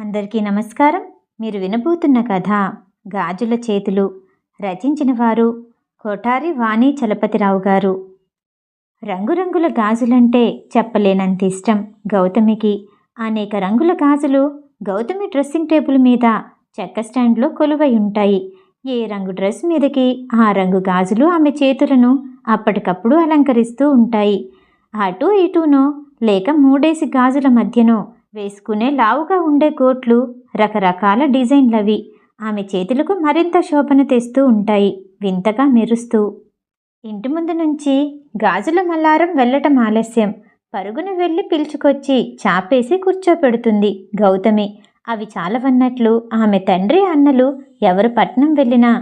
అందరికీ నమస్కారం. మీరు వినబోతున్న కథ గాజుల చేతులు రచించిన వారు కోటారి వాణి చలపతిరావు గారు. రంగురంగుల గాజులంటే చెప్పలేనంత ఇష్టం గౌతమికి. అనేక రంగుల గాజులు గౌతమి డ్రెస్సింగ్ టేబుల్ మీద చెక్క స్టాండ్లో కొలువై ఉంటాయి. ఏ రంగు డ్రెస్ మీదకి ఆ రంగు గాజులు ఆమె చేతులను అప్పటికప్పుడు అలంకరిస్తూ ఉంటాయి. అటు ఇటూనో లేక మూడేసి గాజుల మధ్యనో వేసుకునే లావుగా ఉండే కోట్లు రకరకాల డిజైన్లవి. ఆమె చేతులకు మరింత శోభను తెస్తూ ఉంటాయి. వింతగా మెరుస్తూ. ఇంటి ముందు నుంచి గాజుల మల్లారం వెళ్ళటం ఆలస్యం. పరుగున వెళ్ళి పిలుచుకొచ్చి చాపేసి కూర్చోపెడుతుంది గౌతమి. అవి చాలవన్నట్లు ఆమె తండ్రి అన్నలు ఎవరు పట్నం వెళ్ళినా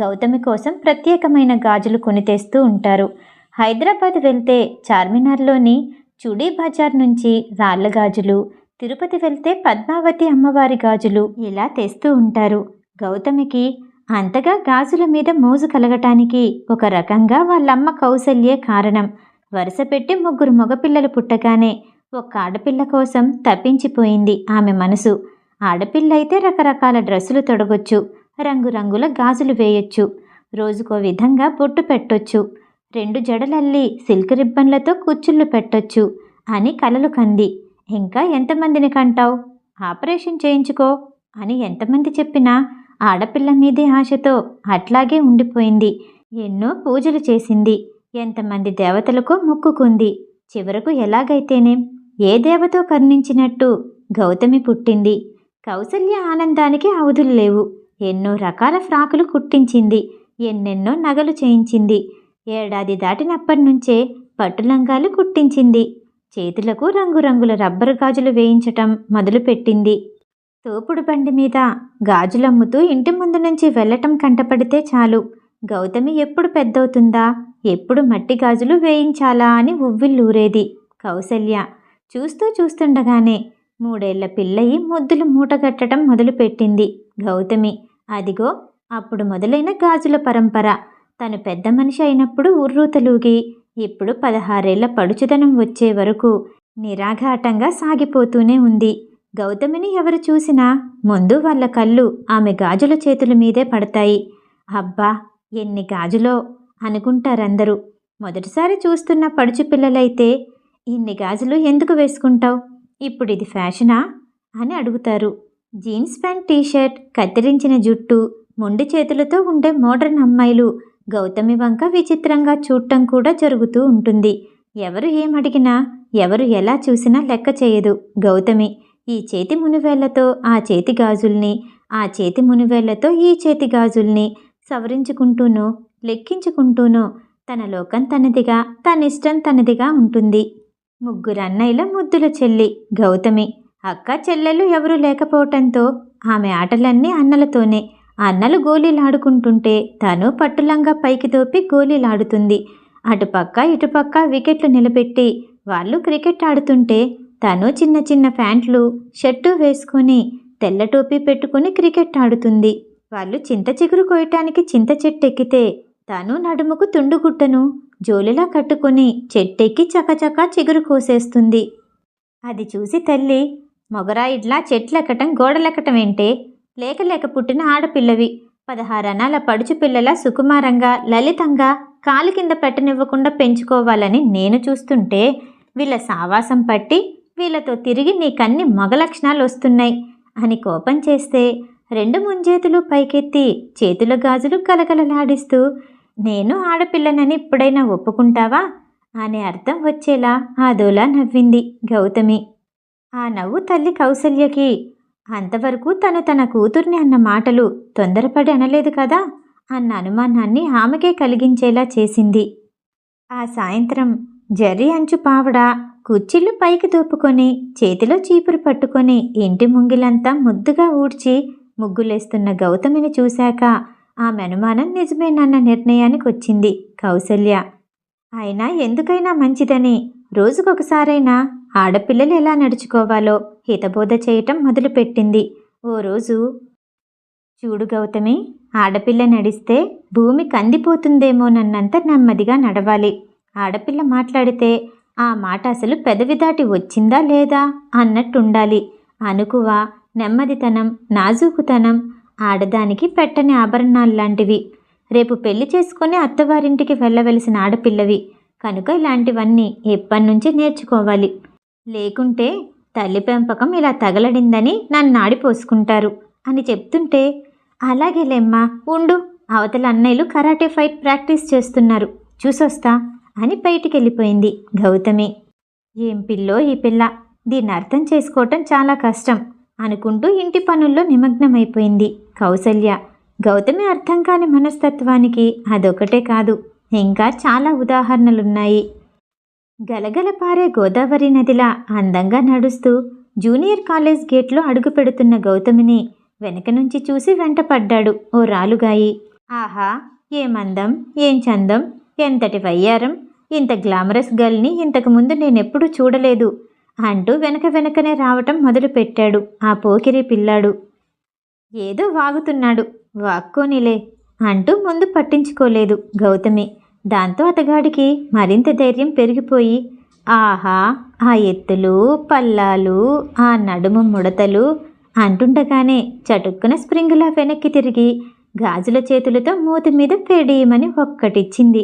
గౌతమి కోసం ప్రత్యేకమైన గాజులు కొని తెస్తూ ఉంటారు. హైదరాబాద్ వెళ్తే చార్మినార్లోని చుడీ బజార్ నుంచి రాళ్ళ గాజులు తిరుపతి వెళ్తే పద్మావతి అమ్మవారి గాజులు ఇలా తెస్తూ ఉంటారు. గౌతమికి అంతగా గాజుల మీద మోజు కలగటానికి ఒక రకంగా వాళ్ళమ్మ కౌశల్యే కారణం. వరుస పెట్టి ముగ్గురు మగపిల్లలు పుట్టగానే ఒక ఆడపిల్ల కోసం తప్పించిపోయింది ఆమె మనసు. ఆడపిల్ల అయితే రకరకాల డ్రెస్సులు తొడగొచ్చు రంగురంగుల గాజులు వేయొచ్చు రోజుకో విధంగా బొట్టు పెట్టొచ్చు రెండు జడలల్లి సిల్క్ రిబ్బన్లతో కుచ్చుళ్ళు పెట్టొచ్చు అని కలలు కంది. ఇంకా ఎంతమందిని కంటావు? ఆపరేషన్ చేయించుకో అని ఎంతమంది చెప్పినా ఆడపిల్ల మీదే ఆశతో అట్లాగే ఉండిపోయింది. ఎన్నో పూజలు చేసింది. ఎంతమంది దేవతలకు మొక్కుకుంది. చివరకు ఎలాగైతేనేం ఏ దేవతో కర్ణించినట్టు గౌతమి పుట్టింది. కౌసల్య ఆనందానికి అవధులు లేవు. ఎన్నో రకాల ఫ్రాకులు కుట్టించింది. ఎన్నెన్నో నగలు చేయించింది. ఏడాది దాటినప్పటి నుంచే పట్టులంగాలు కుట్టించింది. చేతులకు రంగురంగుల రబ్బరు గాజులు వేయించటం మొదలుపెట్టింది. తోపుడు బండి మీద గాజులమ్ముతూ ఇంటి ముందు నుంచి వెళ్ళటం కంటపడితే చాలు. గౌతమి ఎప్పుడు పెద్దవుతుందా? ఎప్పుడు మట్టి గాజులు వేయించాలా అని ఉవ్విల్లూరేది కౌసల్య చూస్తూ చూస్తుండగానే మూడేళ్ళ పిల్లయి ముద్దులు మూటగట్టడం మొదలుపెట్టింది. గౌతమి అదిగో అప్పుడు మొదలైన గాజుల పరంపర. తను పెద్ద మనిషి అయినప్పుడు ఉర్రూతలూగి ఇప్పుడు పదహారేళ్ళ పడుచుదనం వచ్చే వరకు నిరాఘాటంగా సాగిపోతూనే ఉంది. గౌతమిని ఎవరు చూసినా ముందు వాళ్ళ కళ్ళు ఆమె గాజుల చేతుల మీదే పడతాయి. అబ్బా ఎన్ని గాజులో? అనుకుంటారందరూ. మొదటిసారి చూస్తున్న పడుచు పిల్లలైతే ఇన్ని గాజులు ఎందుకు వేసుకుంటావు? ఇప్పుడు ఇది ఫ్యాషనా? అని అడుగుతారు. జీన్స్ ప్యాంట్ టీషర్ట్ కత్తిరించిన జుట్టు మొండి చేతులతో ఉండే మోడర్న్ అమ్మాయిలు గౌతమి వంక విచిత్రంగా చూడటం కూడా జరుగుతూ ఉంటుంది. ఎవరు ఏమడిగినా ఎవరు ఎలా చూసినా లెక్క చేయదు. గౌతమి ఈ చేతి మునివేళ్ళతో ఆ చేతి గాజుల్ని ఆ చేతి మునివేళ్ళతో ఈ చేతి గాజుల్ని సవరించుకుంటూనో లెక్కించుకుంటూనో తన లోకం తనదిగా తనిష్టం తనదిగా ఉంటుంది. ముగ్గురు అన్నయ్యల ముద్దుల చెల్లి గౌతమి. అక్క చెల్లెలు ఎవరూ లేకపోవటంతో ఆమె ఆటలన్నీ అన్నలతోనే అన్నలు గోళీలాడుకుంటుంటే తను పట్టులంగా పైకి దోపి గోళీలాడుతుంది అటుపక్క ఇటుపక్క వికెట్లు నిలబెట్టి వాళ్ళు క్రికెట్ ఆడుతుంటే తను చిన్న చిన్న ప్యాంట్లు షర్టు వేసుకొని తెల్ల టోపీ పెట్టుకుని క్రికెట్ ఆడుతుంది. వాళ్ళు చింత చిగురు కోయటానికి చింత చెట్టు ఎక్కితే తను నడుముకు తుండుగుట్టను జోలిలా కట్టుకొని చెట్టెక్కి చకచకా చిగురు కోసేస్తుంది. అది చూసి తల్లి మొగరాయిడ్లా చెట్లెక్కటం గోడలెక్కటం ఏంటే? లేక లేక పుట్టిన ఆడపిల్లవి. పదహారనాల పడుచు పిల్లల సుకుమారంగా లలితంగా కాలు కింద పెట్టనివ్వకుండా పెంచుకోవాలని నేను చూస్తుంటే వీళ్ళ సావాసం పట్టి వీళ్ళతో తిరిగి నీకన్ని మగ లక్షణాలు వస్తున్నాయి అని కోపం చేస్తే రెండు ముంజేతులు పైకెత్తి చేతుల గాజులు కలగలలాడిస్తూ నేను ఆడపిల్లనని ఇప్పుడైనా ఒప్పుకుంటావా? అనే అర్థం వచ్చేలా ఆదోలా నవ్వింది గౌతమి. ఆ నవ్వు తల్లి కౌసల్యకి అంతవరకు తను తన కూతుర్ని అన్న మాటలు తొందరపడి అనలేదు కదా? అన్న అనుమానాన్ని ఆమెకే కలిగించేలా చేసింది. ఆ సాయంత్రం జర్రి అంచు పావడ కుర్చీలు పైకి దూపుకొని చేతిలో చీపురు పట్టుకొని ఇంటి ముంగిలంతా ముద్దుగా ఊడ్చి ముగ్గులేస్తున్న గౌతమిని చూశాక ఆమె అనుమానం నిజమేనన్న నిర్ణయానికి వచ్చింది కౌసల్య. అయినా ఎందుకైనా మంచిదని రోజుకొకసారైనా ఆడపిల్లలు ఎలా నడుచుకోవాలో హితబోధ చేయటం మొదలుపెట్టింది. ఓ రోజు చూడు గౌతమి ఆడపిల్ల నడిస్తే భూమి కందిపోతుందేమోనన్నంత నెమ్మదిగా నడవాలి. ఆడపిల్ల మాట్లాడితే ఆ మాట అసలు పెదవి దాటి వచ్చిందా లేదా? అన్నట్టుండాలి. అనుకువ నెమ్మదితనం నాజూకుతనం ఆడదానికి పెట్టని ఆభరణాలు లాంటివి రేపు పెళ్ళి చేసుకుని అత్తవారింటికి వెళ్ళవలసిన ఆడపిల్లవి. కనుక ఇలాంటివన్నీ ఎప్పటి నుంచి నేర్చుకోవాలి? లేకుంటే తల్లి పెంపకం ఇలా తగలడిందని నన్ను ఆడిపోసుకుంటారు అని చెప్తుంటే అలాగేలేమ్మా ఉండు అవతల అన్నయ్యలు కరాటే ఫైట్ ప్రాక్టీస్ చేస్తున్నారు చూసొస్తా అని బయటికి వెళ్ళిపోయింది గౌతమి. ఏం పిల్లో ఈ పిల్ల దీన్ని అర్థం చేసుకోవటం చాలా కష్టం అనుకుంటూ ఇంటి పనుల్లో నిమగ్నమైపోయింది కౌసల్య. గౌతమి అర్థం కాని మనస్తత్వానికి అదొకటే కాదు ఇంకా చాలా ఉదాహరణలున్నాయి. గలగలపారే గోదావరి నదిలా అందంగా నడుస్తూ జూనియర్ కాలేజ్ గేట్లో అడుగు పెడుతున్న గౌతమిని వెనక నుంచి చూసి వెంటపడ్డాడు ఓ రాలుగాయి. ఆహా ఏం ఏం చందం ఎంతటి వయ్యారం ఇంత గ్లామరస్ గర్ల్ని ఇంతకు ముందు నేనెప్పుడూ చూడలేదు అంటూ వెనక వెనకనే రావటం మొదలుపెట్టాడు ఆ పోకిరి పిల్లాడు. ఏదో వాగుతున్నాడు వాక్కోనిలే అంటూ ముందు పట్టించుకోలేదు గౌతమి. దాంతో అతగాడికి మరింత ధైర్యం పెరిగిపోయి ఆహా ఆ ఎత్తులు పల్లాలు ఆ నడుము ముడతలు అంటుండగానే చటుక్కున స్ప్రింగులా వెనక్కి తిరిగి గాజుల చేతులతో మూతి మీద పెడీయమని ఒక్కటిచ్చింది.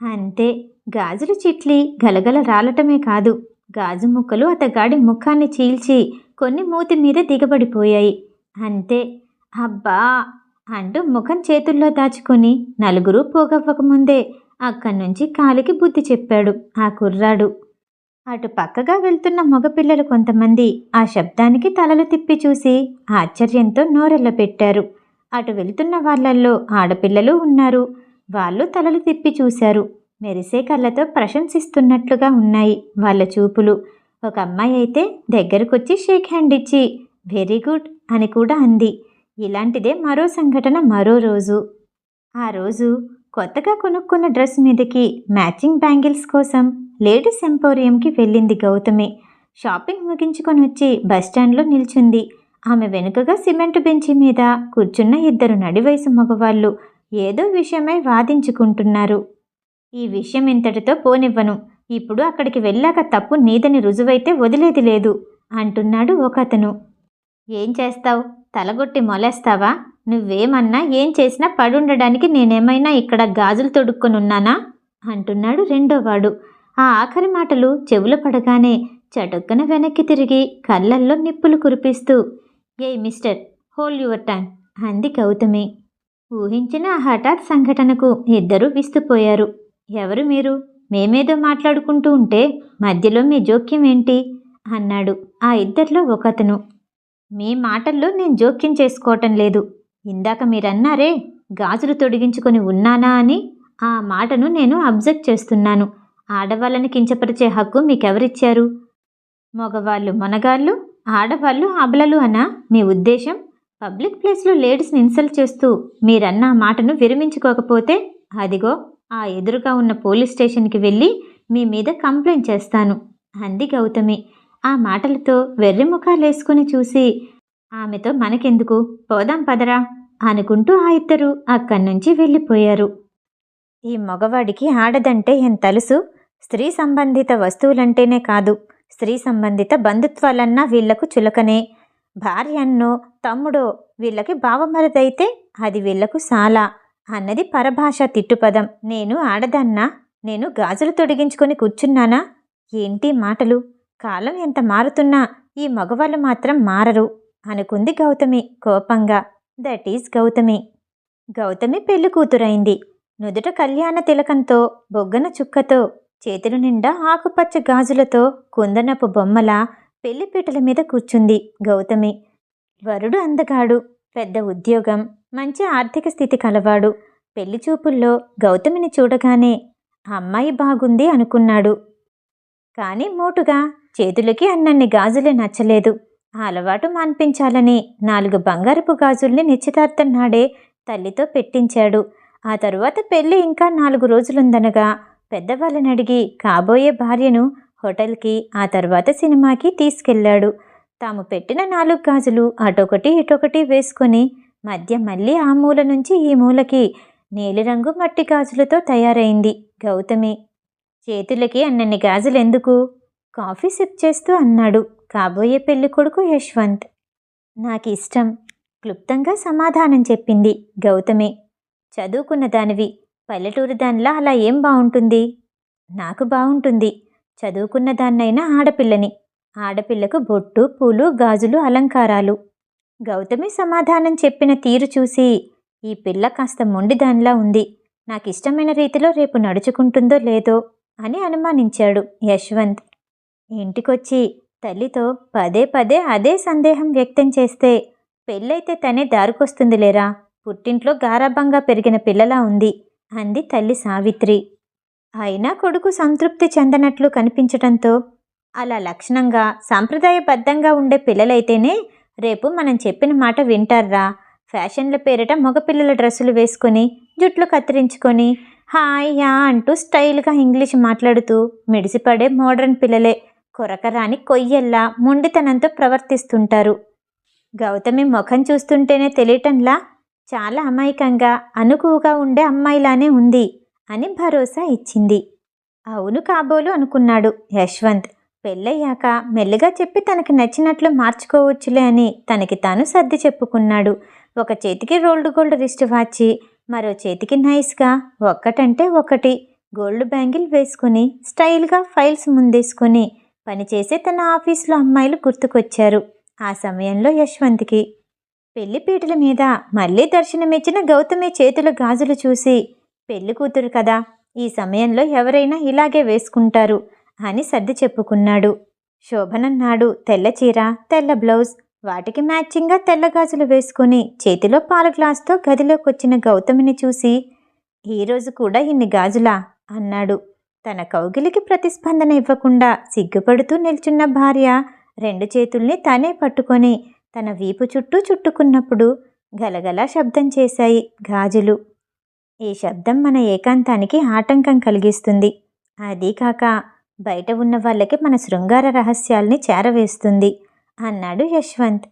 అంతే గాజుల చిట్లి గలగల రాలటమే కాదు. గాజు ముక్కలు అతగాడి ముఖాన్ని చీల్చి కొన్ని మూతి మీద దిగబడిపోయాయి. అంతే అబ్బా అంటూ ముఖం చేతుల్లో దాచుకొని నలుగురు పోగవ్వకముందే అక్కడి నుంచి కాలికి బుద్ధి చెప్పాడు ఆ కుర్రాడు. అటు పక్కగా వెళ్తున్న మగపిల్లలు కొంతమంది ఆ శబ్దానికి తలలు తిప్పి చూసి ఆశ్చర్యంతో నోరెళ్ళ పెట్టారు. అటు వెళ్తున్న వాళ్ళల్లో ఆడపిల్లలు ఉన్నారు. వాళ్ళు తలలు తిప్పి చూశారు. మెరిసే కళ్ళతో ప్రశంసిస్తున్నట్లుగా ఉన్నాయి వాళ్ళ చూపులు. ఒక అమ్మాయి అయితే దగ్గరకొచ్చి షేక్ హ్యాండ్ ఇచ్చి వెరీ గుడ్ అని కూడా అంది. ఇలాంటిదే మరో సంఘటన మరో రోజు. ఆ రోజు కొత్తగా కొనుక్కున్న డ్రెస్ మీదకి మ్యాచింగ్ బ్యాంగిల్స్ కోసం లేడీస్ ఎంపోరియంకి వెళ్ళింది గౌతమి. షాపింగ్ ముగించుకొని వచ్చి బస్టాండ్లో నిల్చుంది. ఆమె వెనుకగా సిమెంట్ బెంచి మీద కూర్చున్న ఇద్దరు నడివయసు మగవాళ్ళు ఏదో విషయమై వాదించుకుంటున్నారు. ఈ విషయం ఇంతటితో పోనివ్వను. ఇప్పుడు అక్కడికి వెళ్ళాక తప్పు నీదని రుజువైతే వదిలేది లేదు అంటున్నాడు ఒకతను. ఏం చేస్తావు? తలగొట్టి మొలేస్తావా? నువ్వేమన్నా ఏం చేసినా పడుండడానికి నేనేమైనా ఇక్కడ గాజులు తొడుక్కొని ఉన్నానా? అంటున్నాడు రెండోవాడు. ఆ ఆఖరి మాటలు చెవులు పడగానే చటుక్కన వెనక్కి తిరిగి కళ్ళల్లో నిప్పులు కురిపిస్తూ hey mister whole your time అంది గౌతమి. ఊహించిన ఆ హఠాత్ సంఘటనకు ఇద్దరూ విస్తుపోయారు. ఎవరు మీరు? మేమేదో మాట్లాడుకుంటూ ఉంటే మధ్యలో మీ జోక్యం ఏంటి? అన్నాడు ఆ ఇద్దరిలో ఒకతను. మీ మాటల్లో నేను జోక్యం చేసుకోవటం లేదు. ఇందాక మీరన్నారే గాజులు తొడిగించుకొని ఉన్నానా అని ఆ మాటను నేను అబ్జెక్ట్ చేస్తున్నాను. ఆడవాళ్ళని కించపరిచే హక్కు మీకెవరిచ్చారు? మగవాళ్ళు మొనగాళ్ళు ఆడవాళ్ళు అబలలు అనా? మీ ఉద్దేశం? పబ్లిక్ ప్లేస్లో లేడీస్ని ఇన్సల్ట్ చేస్తూ మీరన్న మాటను విరమించుకోకపోతే అదిగో ఆ ఎదురుగా ఉన్న పోలీస్ స్టేషన్కి వెళ్ళి మీ మీద కంప్లైంట్ చేస్తాను. అంది గౌతమి. ఆ మాటలతో వెర్రిముఖాలేసుకుని చూసి ఆమెతో మనకెందుకు? పోదాం పదరా. అనుకుంటూ ఆ ఇద్దరు అక్కడి నుంచి వెళ్ళిపోయారు. ఈ మగవాడికి ఆడదంటే ఏం తెలుసు? స్త్రీ సంబంధిత వస్తువులంటేనే కాదు. స్త్రీ సంబంధిత బంధుత్వాలన్నా వీళ్ళకు చులకనే. భార్య అన్నో తమ్ముడో వీళ్ళకి భావమరదైతే అది వీళ్ళకు సాలా అన్నది పరభాష తిట్టుపదం. నేను ఆడదన్నా నేను గాజులు తొడిగించుకొని కూర్చున్నానా? ఏంటి మాటలు? కాలం ఎంత మారుతున్నా ఈ మగవాళ్ళు మాత్రం మారరు అనుకుంది గౌతమి కోపంగా. That is Gautami. గౌతమి పెళ్ళి కూతురైంది. నుదుట కళ్యాణ తిలకంతో బొగ్గన చుక్కతో చేతుల నిండా ఆకుపచ్చ గాజులతో కుందనపు బొమ్మల పెళ్ళిపీటల మీద కూర్చుంది గౌతమి. వరుడు అందగాడు పెద్ద ఉద్యోగం మంచి ఆర్థిక స్థితి కలవాడు. పెళ్ళి చూపుల్లో గౌతమిని చూడగానే అమ్మాయి బాగుంది అనుకున్నాడు. కానీ మోటుగా చేతులకి అన్నన్ని గాజులే నచ్చలేదు. అలవాటు మాన్పించాలని నాలుగు బంగారపు గాజుల్ని నిశ్చితార్థం నాడే తల్లితో పెట్టించాడు. ఆ తరువాత పెళ్ళి ఇంకా నాలుగు రోజులుందనగా పెద్దవాళ్ళని అడిగి కాబోయే భార్యను హోటల్కి ఆ తర్వాత సినిమాకి తీసుకెళ్ళాడు. తాము పెట్టిన నాలుగు గాజులు అటొకటి ఇటొకటి వేసుకొని మధ్య మళ్ళీ ఆ మూల నుంచి ఈ మూలకి నీలిరంగు మట్టి గాజులతో తయారైంది గౌతమి. చేతులకి అన్నన్ని గాజులు ఎందుకు కాఫీ సిప్ చేస్తూ అన్నాడు. కాబోయే పెళ్ళి కొడుకు యశ్వంత్. నాకు ఇష్టం క్లుప్తంగా సమాధానం చెప్పింది గౌతమి. చదువుకున్న దానివి పల్లెటూరు దానిలా అలా ఏం బాగుంటుంది నాకు బాగుంటుంది చదువుకున్న దాన్నైనా ఆడపిల్లని. ఆడపిల్లకు బొట్టు పూలు గాజులు అలంకారాలు. గౌతమి సమాధానం చెప్పిన తీరు చూసి ఈ పిల్ల కాస్త మొండిదానిలా ఉంది. నాకు ఇష్టమైన రీతిలో రేపు నడుచుకుంటుందో లేదో అని అనుమానించాడు యశ్వంత్. ఇంటికొచ్చి తల్లితో పదే పదే అదే సందేహం వ్యక్తం చేస్తే పెళ్ళైతే తనే దారికొస్తుంది లేరా పుట్టింట్లో గారాభంగా పెరిగిన పిల్లలా ఉంది అంది తల్లి సావిత్రి. అయినా కొడుకు సంతృప్తి చెందనట్లు కనిపించటంతో అలా లక్షణంగా సాంప్రదాయబద్ధంగా ఉండే పిల్లలైతేనే రేపు మనం చెప్పిన మాట వింటారా? ఫ్యాషన్ల పేరిట మగపిల్లల డ్రెస్సులు వేసుకొని జుట్లు కత్తిరించుకొని హాయ్ యా అంటూ స్టైల్గా ఇంగ్లీష్ మాట్లాడుతూ మిడిసిపడే మోడర్న్ పిల్లలే కొరకరాని కొయ్యల్లా మొండితనంతో ప్రవర్తిస్తుంటారు. గౌతమి ముఖం చూస్తుంటేనే తెలియటంలా చాలా అమాయకంగా అనుకువగా ఉండే అమ్మాయిలానే ఉంది అని భరోసా ఇచ్చింది. అవును కాబోలు అనుకున్నాడు యశ్వంత్. పెళ్ళయ్యాక మెల్లగా చెప్పి తనకి నచ్చినట్లు మార్చుకోవచ్చులే అని తనకి తాను సర్ది చెప్పుకున్నాడు. ఒక చేతికి రోల్డ్ గోల్డ్ రిస్ట్ వాచి మరో చేతికి నైస్గా ఒక్కటంటే ఒకటి గోల్డ్ బ్యాంగిల్ వేసుకుని స్టైల్గా ఫైల్స్ ముందేసుకుని పనిచేసే తన ఆఫీసులో అమ్మాయిలు గుర్తుకొచ్చారు. ఆ సమయంలో యశ్వంత్కి పెళ్ళి పీటల మీద మళ్ళీ దర్శనమిచ్చిన గౌతమి చేతుల గాజులు చూసి పెళ్ళి కూతురు కదా ఈ సమయంలో ఎవరైనా ఇలాగే వేసుకుంటారు అని సర్ది చెప్పుకున్నాడు. శోభనన్నాడు తెల్ల చీర తెల్ల బ్లౌజ్ వాటికి మ్యాచింగ్గా తెల్ల గాజులు వేసుకుని చేతిలో పాల గ్లాస్తో గదిలోకి వచ్చిన గౌతమిని చూసి ఈరోజు కూడా ఇన్ని గాజులా? అన్నాడు. తన కౌగిలికి ప్రతిస్పందన ఇవ్వకుండా సిగ్గుపడుతూ నిల్చున్న భార్య రెండు చేతుల్ని తానే పట్టుకొని తన వీపు చుట్టూ చుట్టుకున్నప్పుడు గలగలా శబ్దం చేశాయి గాజులు. ఈ శబ్దం మన ఏకాంతానికి ఆటంకం కలిగిస్తుంది. అదీ కాక బయట ఉన్న వాళ్ళకి మన శృంగార రహస్యాల్ని చేరవేస్తుంది అన్నాడు యశ్వంత్.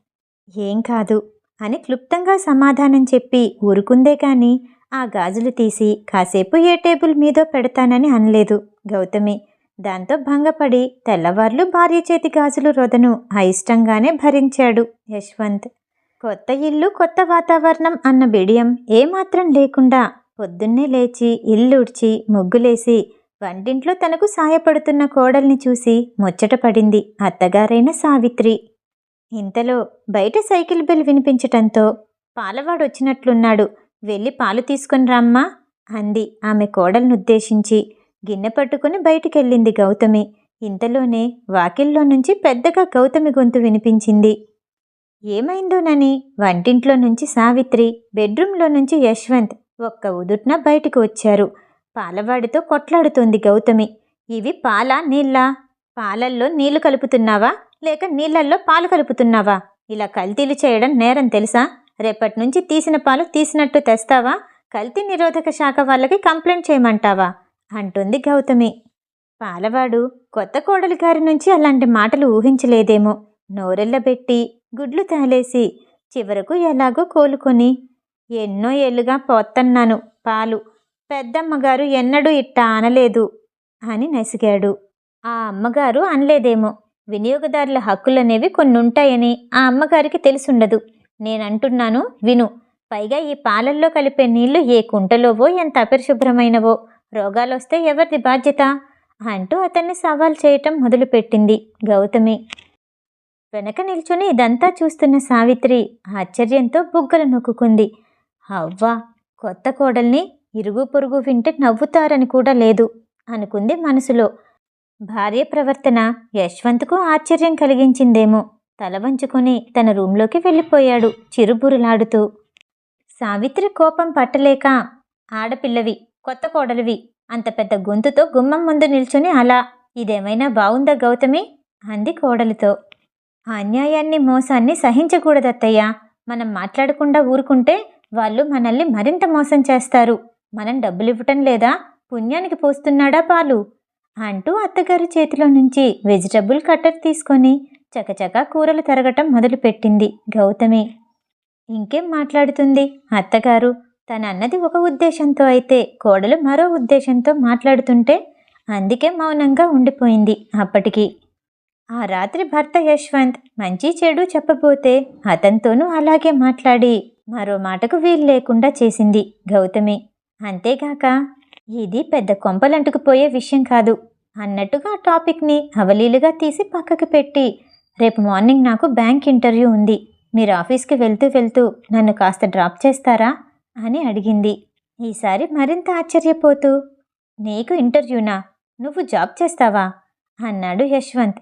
ఏం కాదు అని క్లుప్తంగా సమాధానం చెప్పి ఊరుకుందే కానీ ఆ గాజులు తీసి కాసేపు ఏ టేబుల్ మీదో పెడతానని అనలేదు. గౌతమి దాంతో భంగపడి తెల్లవార్లు భార్య చేతి గాజులు రొదను అయిష్టంగానే భరించాడు యశ్వంత్. కొత్త ఇల్లు కొత్త వాతావరణం అన్న బిడియం ఏమాత్రం లేకుండా పొద్దున్నే లేచి ఇల్లుడ్చి ముగ్గులేసి వంటింట్లో తనకు సాయపడుతున్న కోడల్ని చూసి ముచ్చటపడింది అత్తగారైన సావిత్రి. ఇంతలో బయట సైకిల్ బెల్ వినిపించటంతో పాలవాడు వచ్చినట్లున్నాడు వెళ్ళి పాలు తీసుకుని రమ్మా అంది. ఆమె కోడలనుద్దేశించి. గిన్నె పట్టుకుని బయటికెళ్ళింది గౌతమి. ఇంతలోనే వాకిల్లో నుంచి పెద్దగా గౌతమి గొంతు వినిపించింది. ఏమైందోనని వంటింట్లో నుంచి సావిత్రి బెడ్రూంలో నుంచి యశ్వంత్ ఒక్క ఉదుట్న బయటకు వచ్చారు. పాలవాడితో కొట్లాడుతోంది గౌతమి. ఇవి పాల నీళ్ళ? పాలల్లో నీళ్ళు కలుపుతున్నావా? లేక నీళ్ళల్లో పాలు కలుపుతున్నావా? ఇలా కల్తీలు చేయడం నేరం తెలుసా? రేపటి నుంచి తీసిన పాలు తీసినట్టు తెస్తావా? కల్తీ నిరోధక శాఖ వాళ్ళకి కంప్లైంట్ చేయమంటావా? అంటుంది గౌతమి. పాలవాడు కొత్త కోడలి గారి నుంచి అలాంటి మాటలు ఊహించలేదేమో. నోరెళ్ళబెట్టి గుడ్లు తాలేసి చివరకు ఎలాగో కోలుకొని ఎన్నో ఏళ్ళుగా పోత్తన్నాను పాలు. పెద్దమ్మగారు ఎన్నడూ ఇట్టా అనలేదు అని నసిగాడు. ఆ అమ్మగారు అనలేదేమో. వినియోగదారుల హక్కులనేవి కొన్ని ఉంటాయని ఆ అమ్మగారికి తెలుసుండదు. నేనంటున్నాను విను. పైగా ఈ పాలల్లో కలిపే నీళ్ళు ఏ కుంటలోవో ఎంత అపరిశుభ్రమైనవో. రోగాలొస్తే ఎవరిది బాధ్యత? అంటూ అతన్ని సవాల్ చేయటం మొదలుపెట్టింది గౌతమి. వెనక నిల్చుని ఇదంతా చూస్తున్న సావిత్రి ఆశ్చర్యంతో బుగ్గలు నొక్కుంది అవ్వా కొత్త కోడల్ని ఇరుగు పొరుగు వింటే నవ్వుతారని కూడా లేదు అనుకుంది మనసులో. భార్య ప్రవర్తన యశ్వంత్కు ఆశ్చర్యం కలిగించిందేమో. తల వంచుకొని తన రూంలోకి వెళ్ళిపోయాడు చిరుబురులాడుతూ సావిత్రి కోపం పట్టలేక ఆడపిల్లవి కొత్త కోడలివి అంత పెద్ద గొంతుతో గుమ్మం ముందు నిల్చుని అలా ఇదేమైనా బావుందా గౌతమి? అంది కోడలితో. అన్యాయాన్ని మోసాన్ని సహించకూడదత్తయ్యా. మనం మాట్లాడకుండా ఊరుకుంటే వాళ్ళు మనల్ని మరింత మోసం చేస్తారు. మనం డబ్బులు ఇవ్వటం లేదా పుణ్యానికి పోస్తున్నాడా పాలు? అంటూ అత్తగారి చేతిలో నుంచి వెజిటబుల్ కట్టర్ తీసుకొని చకచక కూరలు తరగటం మొదలుపెట్టింది. గౌతమి ఇంకేం మాట్లాడుతుంది? అత్తగారు తన అన్నది ఒక ఉద్దేశంతో అయితే కోడలు మరో ఉద్దేశంతో మాట్లాడుతుంటే అందుకే మౌనంగా ఉండిపోయింది అప్పటికి. ఆ రాత్రి భర్త యశ్వంత్ మంచి చెడు చెప్పబోతే అతనితోనూ అలాగే మాట్లాడి మరో మాటకు వీలు లేకుండా చేసింది గౌతమి. అంతేగాక ఇది పెద్ద కొంపలంటుకుపోయే విషయం కాదు అన్నట్టుగా టాపిక్ని అవలీలుగా తీసి పక్కకు పెట్టి రేపు మార్నింగ్ నాకు బ్యాంక్ ఇంటర్వ్యూ ఉంది. మీరు ఆఫీస్కి వెళ్తూ వెళ్తూ నన్ను కాస్త డ్రాప్ చేస్తారా? అని అడిగింది. ఈసారి మరింత ఆశ్చర్యపోతూ నీకు ఇంటర్వ్యూనా? నువ్వు జాబ్ చేస్తావా? అన్నాడు యశ్వంత్.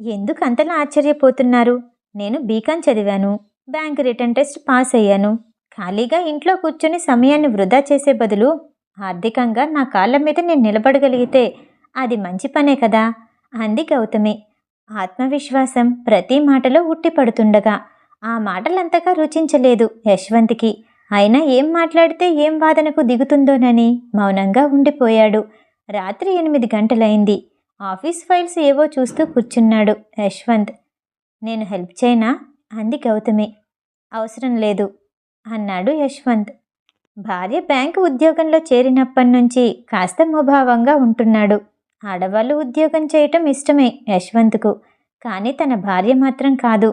ఎందుకు అంతలా ఆశ్చర్యపోతున్నారు? నేను బీకాన్ చదివాను. బ్యాంక్ రిటర్న్ టెస్ట్ పాస్ అయ్యాను. ఖాళీగా ఇంట్లో కూర్చొని సమయాన్ని వృధా చేసే బదులు ఆర్థికంగా నా కాళ్ళ మీద నేను నిలబడగలిగితే అది మంచి పనే కదా? అంది గౌతమి. ఆత్మవిశ్వాసం ప్రతి మాటలో ఉట్టిపడుతుండగా ఆ మాటలంతగా రుచించలేదు యశ్వంత్కి. అయినా ఏం మాట్లాడితే ఏం వాదనకు దిగుతుందోనని మౌనంగా ఉండిపోయాడు. రాత్రి ఎనిమిది గంటలైంది. ఆఫీస్ ఫైల్స్ ఏవో చూస్తూ కూర్చున్నాడు యశ్వంత్. నేను హెల్ప్ చేయనా? అంది గౌతమి. అవసరం లేదు అన్నాడు యశ్వంత్. భార్య బ్యాంకు ఉద్యోగంలో చేరినప్పటి నుంచి కాస్త ముభావంగా ఉంటున్నాడు. ఆడవాళ్ళు ఉద్యోగం చేయటం ఇష్టమే యశ్వంత్కు. కానీ తన భార్య మాత్రం కాదు.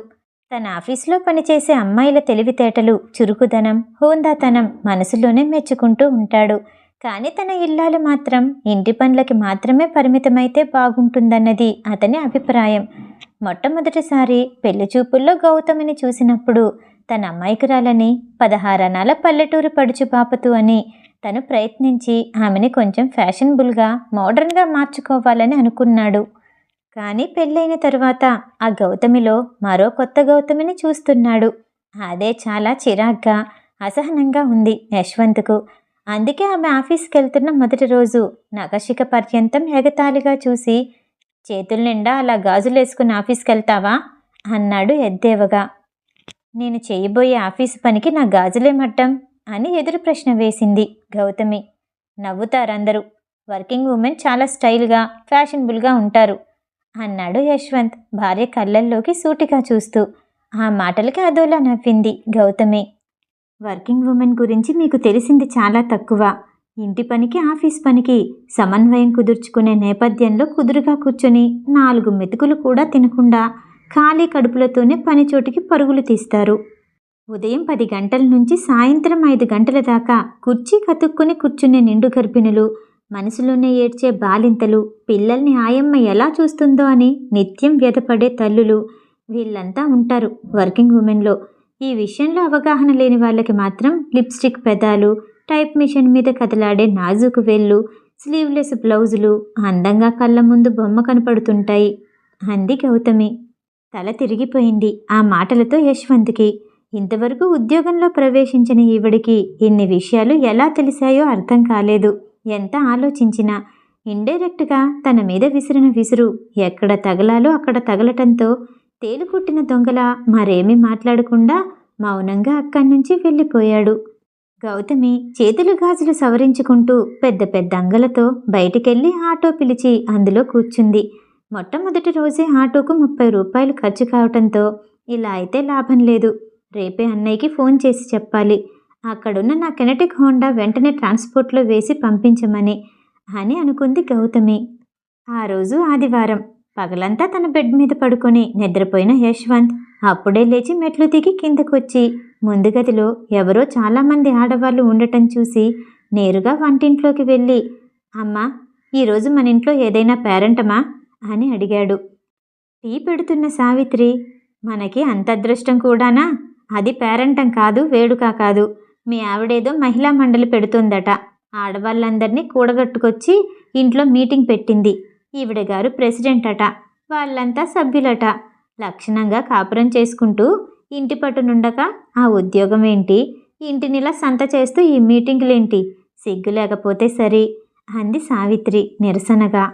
తన ఆఫీస్లో పనిచేసే అమ్మాయిల తెలివితేటలు చురుకుదనం హోందాతనం మనసులోనే మెచ్చుకుంటూ ఉంటాడు. కానీ తన ఇల్లాలు మాత్రం ఇంటి పనులకి మాత్రమే పరిమితమైతే బాగుంటుందన్నది అతని అభిప్రాయం. మొట్టమొదటిసారి పెళ్ళి చూపుల్లో గౌతమిని చూసినప్పుడు తన అమ్మాయికురాలని పదహారనాల పల్లెటూరు పడుచు పాపతు అని తను ప్రయత్నించి ఆమెని కొంచెం ఫ్యాషనబుల్గా మోడర్న్గా మార్చుకోవాలని అనుకున్నాడు. కానీ పెళ్ళైన తరువాత ఆ గౌతమిలో మరో కొత్త గౌతమిని చూస్తున్నాడు. అదే చాలా చిరాగ్గా అసహనంగా ఉంది యశ్వంత్కు. అందుకే ఆమె ఆఫీస్కి వెళ్తున్న మొదటి రోజు నగశిక పర్యంతం ఎగతాళిగా చూసి చేతుల నిండా అలా గాజులేసుకుని ఆఫీస్కి వెళ్తావా అన్నాడు ఎద్దేవగా. నేను చేయబోయే ఆఫీసు పనికి నా గాజులేమట్టం అని ఎదురు ప్రశ్న వేసింది గౌతమి. నవ్వుతారందరూ. వర్కింగ్ ఉమెన్ చాలా స్టైల్గా ఫ్యాషనబుల్గా ఉంటారు అన్నాడు యశ్వంత్ భార్య కళ్ళల్లోకి సూటిగా చూస్తూ. ఆ మాటలకి అదోలా నవ్వింది గౌతమి. వర్కింగ్ ఉమెన్ గురించి మీకు తెలిసింది చాలా తక్కువ. ఇంటి పనికి ఆఫీస్ పనికి సమన్వయం కుదుర్చుకునే నేపథ్యంలో కుదురుగా కూర్చొని నాలుగు మెతుకులు కూడా తినకుండా ఖాళీ కడుపులతోనే పని చోటికి పరుగులు తీస్తారు. ఉదయం పది గంటల నుంచి సాయంత్రం ఐదు గంటల దాకా కుర్చీ కతుక్కుని కూర్చునే నిండు గర్భిణులు మనసులోనే ఏడ్చే బాలింతలు పిల్లల్ని ఆయమ్మ ఎలా చూస్తుందో అని నిత్యం వ్యధపడే తల్లులు వీళ్ళంతా ఉంటారు వర్కింగ్ ఉమెన్లో. ఈ విషయంలో అవగాహన లేని వాళ్ళకి మాత్రం లిప్స్టిక్ పెదాలు టైప్ మిషన్ మీద కదలాడే నాజుకు వేళ్ళు స్లీవ్లెస్ బ్లౌజులు అందంగా కళ్ళ ముందు బొమ్మ కనపడుతుంటాయి. అంది గౌతమి. తల తిరిగిపోయింది ఆ మాటలతో యశ్వంత్కి. ఇంతవరకు ఉద్యోగంలో ప్రవేశించిన ఈవిడికి ఇన్ని విషయాలు ఎలా తెలిసాయో అర్థం కాలేదు. ఎంత ఆలోచించినా ఇండైరెక్ట్గా తన మీద విసిరిన విసురు ఎక్కడ తగలాలో అక్కడ తగలటంతో తేలుకుట్టిన దొంగల మరేమీ మాట్లాడకుండా మౌనంగా అక్కడి నుంచి వెళ్ళిపోయాడు. గౌతమి చేతులు గాజులు సవరించుకుంటూ పెద్ద పెద్ద అంగలతో బయటికెళ్ళి ఆటో పిలిచి అందులో కూర్చుంది. మొట్టమొదటి రోజే ఆటోకు ముప్పై రూపాయలు ఖర్చు కావటంతో ఇలా అయితే లాభం లేదు. రేపే అన్నయ్యకి ఫోన్ చేసి చెప్పాలి. అక్కడున్న నా కెనటిక్ హోండా వెంటనే ట్రాన్స్పోర్ట్లో వేసి పంపించమని అని అనుకుంది గౌతమి. ఆ రోజు ఆదివారం పగలంతా తన బెడ్ మీద పడుకొని నిద్రపోయిన యశ్వంత్ అప్పుడే లేచి మెట్లు దిగి కిందకొచ్చి ముందు గదిలో ఎవరో చాలామంది ఆడవాళ్ళు ఉండటం చూసి నేరుగా వంటింట్లోకి వెళ్ళి అమ్మా ఈరోజు మన ఇంట్లో ఏదైనా పేరెంటమా? అని అడిగాడు. టీ పెడుతున్న సావిత్రి మనకి అంత అదృష్టం కూడానా? అది పేరంటం కాదు వేడుక కాదు. మీ ఆవిడేదో మహిళా మండలి పెడుతుందట. ఆడవాళ్ళందరినీ కూడగట్టుకొచ్చి ఇంట్లో మీటింగ్ పెట్టింది. ఈవిడ గారు ప్రెసిడెంట్ అట వాళ్ళంతా సభ్యులట. లక్షణంగా కాపురం చేసుకుంటూ ఇంటి పట్టునుండక ఆ ఉద్యోగం ఏంటి? ఇంటినిలా సంత చేస్తూ ఈ మీటింగులేంటి? సిగ్గు లేకపోతే సరి అంది సావిత్రి నిరసనగా.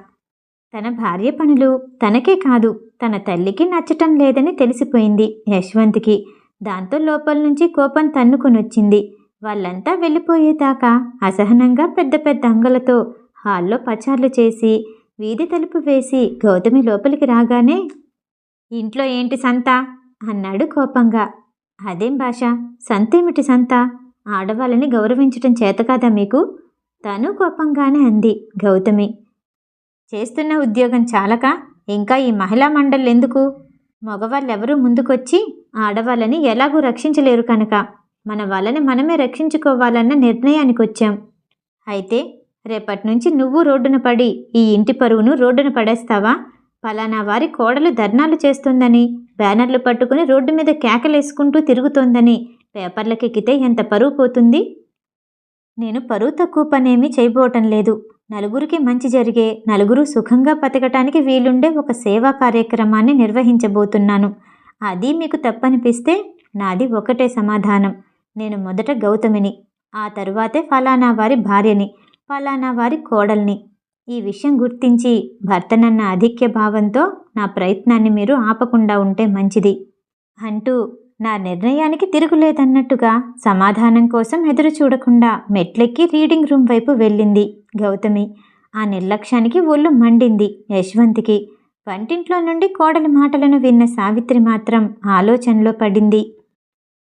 తన భార్య పనులు తనకే కాదు తన తల్లికి నచ్చటం లేదని తెలిసిపోయింది యశ్వంత్కి. దాంతో లోపల నుంచి కోపం తన్నుకొనొచ్చింది. వాళ్ళంతా వెళ్ళిపోయేదాకా అసహనంగా పెద్ద పెద్ద అంగలతో హాల్లో పచార్లు చేసి వీధి తలుపు వేసి గౌతమి లోపలికి రాగానే ఇంట్లో ఏంటి సంత? అన్నాడు కోపంగా. అదేం భాష? సంతేమిటి సంత? ఆడవాళ్ళని గౌరవించటం చేత కాదా మీకు? తను కోపంగానే అంది గౌతమి. చేస్తున్న ఉద్యోగం చాలక ఇంకా ఈ మహిళా మండలి ఎందుకు? మగవాళ్ళెవరూ ముందుకొచ్చి ఆడవాళ్ళని ఎలాగూ రక్షించలేరు కనుక. మన వాళ్ళని మనమే రక్షించుకోవాలన్న నిర్ణయానికి వచ్చాం అయితే రేపటి నుంచి నువ్వు రోడ్డున పడి ఈ ఇంటి పరువును రోడ్డున పడేస్తావా? పలానా వారి కోడలు ధర్నాలు చేస్తుందని బ్యానర్లు పట్టుకుని రోడ్డు మీద కేకలేసుకుంటూ తిరుగుతోందని పేపర్లకెక్కితే ఎంత పరువు పోతుంది? నేను పరువు తక్కువ పనేమీ చేయబోవటం లేదు. నలుగురికి మంచి జరిగే నలుగురు సుఖంగా బతకటానికి వీలుండే ఒక సేవా కార్యక్రమాన్ని నిర్వహించబోతున్నాను. అది మీకు తప్పనిపిస్తే నాది ఒకటే సమాధానం. నేను మొదట గౌతమిని ఆ తరువాతే ఫలానా వారి భార్యని ఫలానా వారి కోడల్ని. ఈ విషయం గుర్తించి భర్తనన్న అధిక్య భావంతో నా ప్రయత్నాన్ని మీరు ఆపకుండా ఉంటే మంచిది. అంటూ నా నిర్ణయానికి తిరుగులేదన్నట్టుగా సమాధానం కోసం ఎదురు చూడకుండా మెట్లెక్కి రీడింగ్ రూమ్ వైపు వెళ్ళింది గౌతమి. ఆ నిర్లక్ష్యానికి ఒళ్ళు మండింది యశ్వంత్కి. వంటింట్లో నుండి కోడలి మాటలను విన్న సావిత్రి మాత్రం ఆలోచనలో పడింది.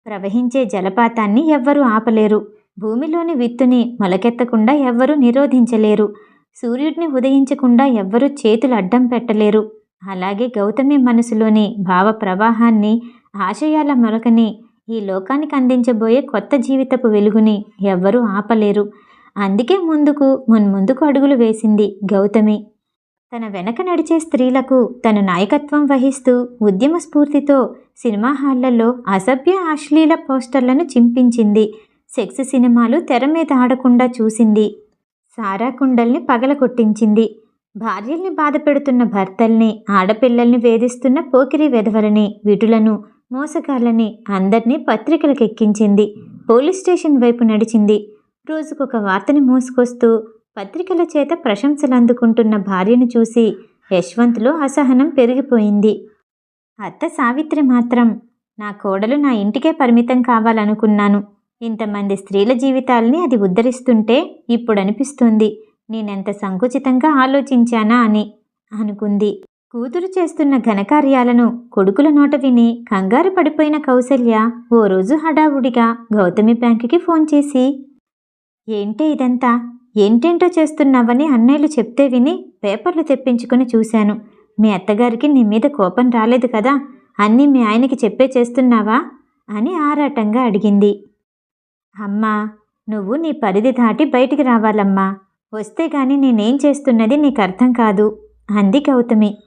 ప్రవహించే జలపాతాన్ని ఎవ్వరూ ఆపలేరు. భూమిలోని విత్తుని మొలకెత్తకుండా ఎవ్వరూ నిరోధించలేరు. సూర్యుడిని ఉదయించకుండా ఎవ్వరూ చేతులు అడ్డం పెట్టలేరు. అలాగే గౌతమి మనసులోని భావ ప్రవాహాన్ని ఆశయాల మొలకని ఈ లోకానికి అందించబోయే కొత్త జీవితపు వెలుగుని ఎవ్వరూ ఆపలేరు. అందుకే ముందుకు మున్ముందుకు అడుగులు వేసింది గౌతమి. తన వెనక నడిచే స్త్రీలకు తన నాయకత్వం వహిస్తూ ఉద్యమ స్ఫూర్తితో సినిమా హాళ్ళలో అసభ్య అశ్లీల పోస్టర్లను చింపించింది. సెక్స్ సినిమాలు తెర మీద ఆడకుండా చూసింది. సారా కుండల్ని పగలకొట్టించింది భార్యల్ని బాధపెడుతున్న భర్తల్ని ఆడపిల్లల్ని వేధిస్తున్న పోకిరి వెధవలని విటులను మోసగాళ్ళని అందర్నీ పత్రికలకెక్కించింది. పోలీస్ స్టేషన్ వైపు నడిచింది. రోజుకొక వార్తని మోసుకొస్తూ పత్రికల చేత ప్రశంసలు అందుకుంటున్న భార్యను చూసి యశ్వంత్లో అసహనం పెరిగిపోయింది. అత్త సావిత్రి మాత్రం నా కోడలు నా ఇంటికే పరిమితం కావాలనుకున్నాను. ఇంతమంది స్త్రీల జీవితాల్ని అది ఉద్ధరిస్తుంటే ఇప్పుడు అనిపిస్తుంది నేనెంత సంకుచితంగా ఆలోచించానా అని అనుకుంది. కూతురు చేస్తున్న ఘనకార్యాలను కొడుకుల నోట విని కంగారు పడిపోయిన కౌసల్య ఓ రోజు హడావుడిగా గౌతమి బ్యాంకుకి ఫోన్ చేసి ఏంటే ఇదంతా? ఏంటేంటో చేస్తున్నావని అన్నయ్యలు చెప్తే విని పేపర్లు తెప్పించుకుని చూశాను. మీ అత్తగారికి నీ మీద కోపం రాలేదు కదా? అన్నీ మీ ఆయనకి చెప్పే చేస్తున్నావా? అని ఆరాటంగా అడిగింది. అమ్మా నువ్వు నీ పరిధి దాటి బయటికి రావాలమ్మా. వస్తే గాని నేనేం చేస్తున్నది నీకు అర్థం కాదు అంది గౌతమి.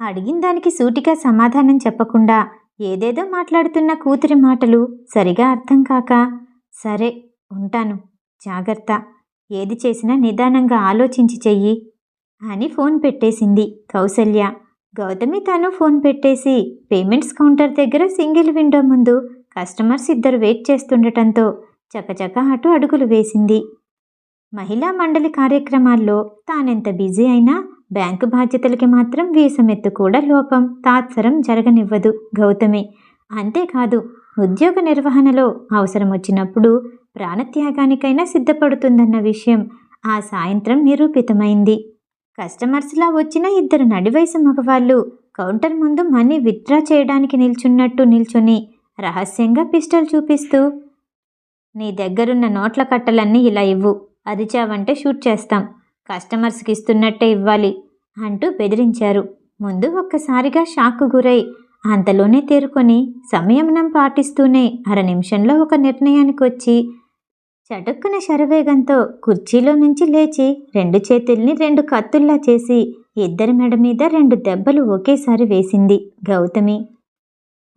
అడిగిన దానికి సూటిగా సమాధానం చెప్పకుండా ఏదేదో మాట్లాడుతున్న కూతురి మాటలు సరిగా అర్థం కాక సరే ఉంటాను జాగ్రత్త ఏది చేసినా నిదానంగా ఆలోచించి చెయ్యి అని ఫోన్ పెట్టేసింది కౌసల్య. గౌతమి తాను ఫోన్ పెట్టేసి పేమెంట్స్ కౌంటర్ దగ్గర సింగిల్ విండో ముందు కస్టమర్స్ ఇద్దరు వెయిట్ చేస్తుండటంతో చకచక అటు అడుగులు వేసింది. మహిళా మండలి కార్యక్రమాల్లో తానెంత బిజీ అయినా బ్యాంకు బాధ్యతలకి మాత్రం వీసమెత్తు కూడా లోపం తాత్సరం జరగనివ్వదు గౌతమి. అంతేకాదు ఉద్యోగ నిర్వహణలో అవసరం వచ్చినప్పుడు ప్రాణత్యాగానికైనా సిద్ధపడుతుందన్న విషయం ఆ సాయంత్రం నిరూపితమైంది. కస్టమర్స్లా వచ్చిన ఇద్దరు నడివయసు మగవాళ్ళు కౌంటర్ ముందు మనీ విత్డ్రా చేయడానికి నిల్చున్నట్టు నిల్చుని రహస్యంగా పిస్టల్ చూపిస్తూ నీ దగ్గరున్న నోట్ల కట్టలన్నీ ఇలా ఇవ్వు అరిచావంటే షూట్ చేస్తాం. కస్టమర్స్కి ఇస్తున్నట్టే ఇవ్వాలి అంటూ బెదిరించారు. ముందు ఒక్కసారిగా షాక్కు గురై అంతలోనే తేరుకొని సంయమనం పాటిస్తూనే అర నిమిషంలో ఒక నిర్ణయానికి వచ్చి చటుక్కున శరవేగంతో కుర్చీలో నుంచి లేచి రెండు చేతుల్ని రెండు కత్తుల్లా చేసి ఇద్దరి మెడ మీద రెండు దెబ్బలు ఒకేసారి వేసింది గౌతమి.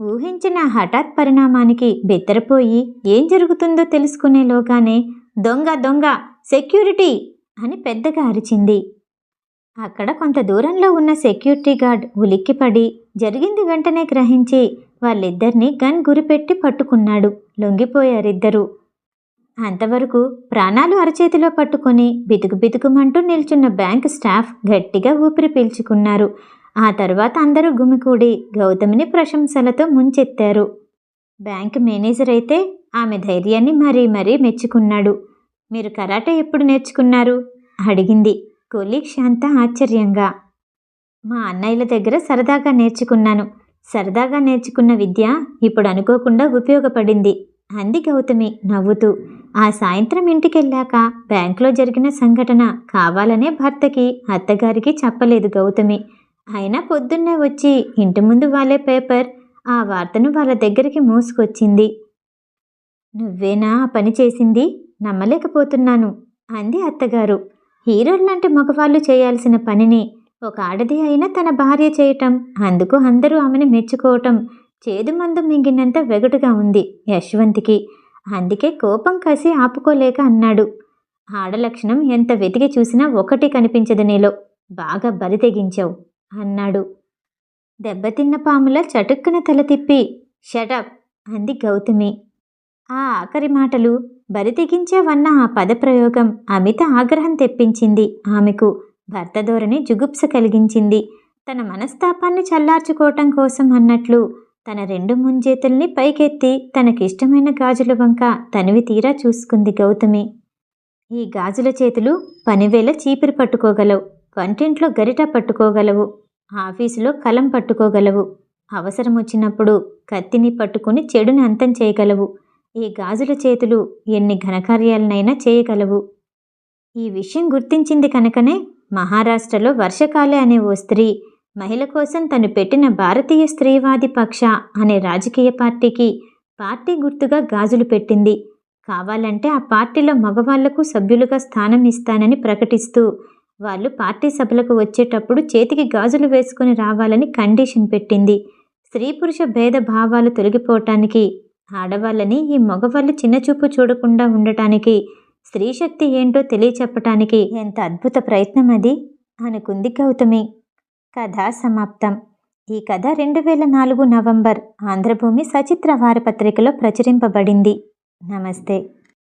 ఊహించిన హఠాత్ పరిణామానికి బెత్తరపోయి ఏం జరుగుతుందో తెలుసుకునేలోగానే దొంగ దొంగ సెక్యూరిటీ అని పెద్దగా అరిచింది. అక్కడ కొంత దూరంలో ఉన్న సెక్యూరిటీ గార్డ్ ఉలిక్కిపడి జరిగింది వెంటనే గ్రహించి వాళ్ళిద్దరినీ గన్ గురిపెట్టి పట్టుకున్నాడు. లొంగిపోయారిద్దరూ. అంతవరకు ప్రాణాలు అరచేతిలో పట్టుకొని బితుకు బితుకుమంటూ నిల్చున్న బ్యాంక్ స్టాఫ్ గట్టిగా ఊపిరి పీల్చుకున్నారు. ఆ తర్వాత అందరూ గుమికూడి గౌతమిని ప్రశంసలతో ముంచెత్తారు. బ్యాంక్ మేనేజర్ అయితే ఆమె ధైర్యాన్ని మరీ మరీ మెచ్చుకున్నాడు. మీరు కరాటే ఎప్పుడు నేర్చుకున్నారు? అడిగింది కొలీగ్ శాంత ఆశ్చర్యంగా. మా అన్నయ్యల దగ్గర సరదాగా నేర్చుకున్నాను. సరదాగా నేర్చుకున్న విద్య ఇప్పుడు అనుకోకుండా ఉపయోగపడింది. అంది గౌతమి నవ్వుతూ. ఆ సాయంత్రం ఇంటికెళ్ళాక బ్యాంకులో జరిగిన సంఘటన కావాలనే భర్తకి అత్తగారికి చెప్పలేదు గౌతమి. అయినా పొద్దున్నే వచ్చి ఇంటి ముందు వాళ్ళే పేపర్ ఆ వార్తను వాళ్ళ దగ్గరికి మోసుకొచ్చింది. నువ్వేనా ఆ పని చేసింది? నమ్మలేకపోతున్నాను అంది అత్తగారు. హీరోల్లాంటి మగవాళ్ళు చేయాల్సిన పనిని. ఒక ఆడది అయినా తన భార్య చేయటం అందుకు అందరూ ఆమెను మెచ్చుకోవటం చేదు మందు మింగినంత వెగటుగా ఉంది యశ్వంత్కి. అందుకే కోపం కసి ఆపుకోలేక అన్నాడు. ఆడలక్షణం ఎంత వెతికి చూసినా ఒకటి కనిపించదు నీలో. బాగా బరి తెగించావు అన్నాడు. దెబ్బతిన్న పాముల చటుక్కున తల తిప్పి షటప్ అంది గౌతమి. ఆ ఆఖరి మాటలు బరితెగించావన్న ఆ పదప్రయోగం అమిత ఆగ్రహం తెప్పించింది. ఆమెకు భర్త ధోరణి జుగుప్స కలిగించింది. తన మనస్తాపాన్ని చల్లార్చుకోవటం కోసం అన్నట్లు తన రెండు ముంజేతుల్ని పైకెత్తి తనకిష్టమైన గాజుల వంక తనివి తీరా చూసుకుంది గౌతమి. ఈ గాజుల చేతులు పనివేళ చీపిరి పట్టుకోగలవు వంటింట్లో గరిట పట్టుకోగలవు ఆఫీసులో కలం పట్టుకోగలవు అవసరం వచ్చినప్పుడు కత్తిని పట్టుకుని చెడుని అంతం చేయగలవు ఈ గాజుల చేతులు ఎన్ని ఘనకార్యాలనైనా చేయగలవు. ఈ విషయం గుర్తించింది కనుకనే మహారాష్ట్రలో వర్షకాలే అనే ఓ స్త్రీ మహిళ కోసం తను పెట్టిన భారతీయ స్త్రీవాది పక్ష అనే రాజకీయ పార్టీకి పార్టీ గుర్తుగా గాజులు పెట్టింది. కావాలంటే ఆ పార్టీలో మగవాళ్ళకు సభ్యులుగా స్థానం ఇస్తానని ప్రకటిస్తూ వాళ్ళు పార్టీ సభలకు వచ్చేటప్పుడు చేతికి గాజులు వేసుకుని రావాలని కండిషన్ పెట్టింది. స్త్రీ పురుష భేద భావాలు తొలగిపోవటానికి ఆడవాళ్ళని ఈ మగవాళ్ళు చిన్నచూపు చూడకుండా ఉండటానికి స్త్రీ శక్తి ఏంటో తెలియచెప్పటానికి ఎంత అద్భుత ప్రయత్నం అది? అనుకుంది గౌతమి. కథ సమాప్తం. ఈ కథ రెండు వేల నాలుగు నవంబర్. ఆంధ్రభూమి సచిత్ర వారపత్రికలో ప్రచురింపబడింది. నమస్తే.